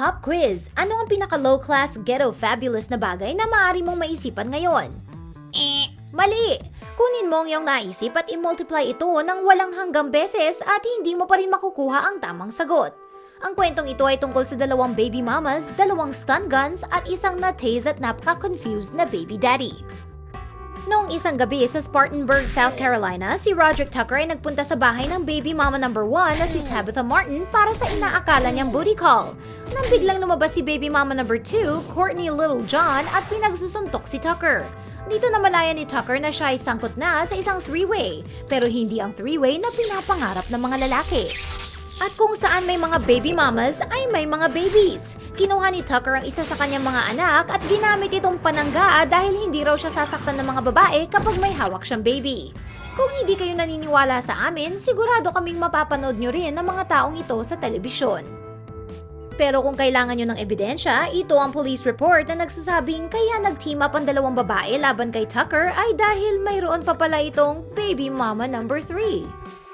Pop quiz. Ano ang pinaka low class ghetto fabulous na bagay na maaari mong maisipan ngayon? Eh, mali. Kunin mo ang iyong naisip at i-multiply ito ng walang hanggang beses at hindi mo pa rin makukuha ang tamang sagot. Ang kwentong ito ay tungkol sa dalawang baby mamas, dalawang stun guns at isang na-tase at napaka-confused na baby daddy. Noong isang gabi sa Spartanburg, South Carolina, si Roderick Tucker ay nagpunta sa bahay ng baby mama number 1 na si Tabitha Martin para sa inaakala niyang booty call. Nang biglang lumabas si baby mama number 2, Courtney Little John at pinagsusuntok si Tucker. Dito na malaya ni Tucker na siya ay sangkot na sa isang three-way, pero hindi ang three-way na pinapangarap ng mga lalaki. At kung saan may mga baby mamas, ay may mga babies. Kinuha ni Tucker ang isa sa kanyang mga anak at ginamit itong panangga dahil hindi raw siya sasaktan ng mga babae kapag may hawak siyang baby. Kung hindi kayo naniniwala sa amin, sigurado kaming mapapanood nyo rin ng mga taong ito sa telebisyon. Pero kung kailangan nyo ng ebidensya, ito ang police report na nagsasabing kaya nag-team up ang dalawang babae laban kay Tucker ay dahil mayroon pa pala itong baby mama number 3.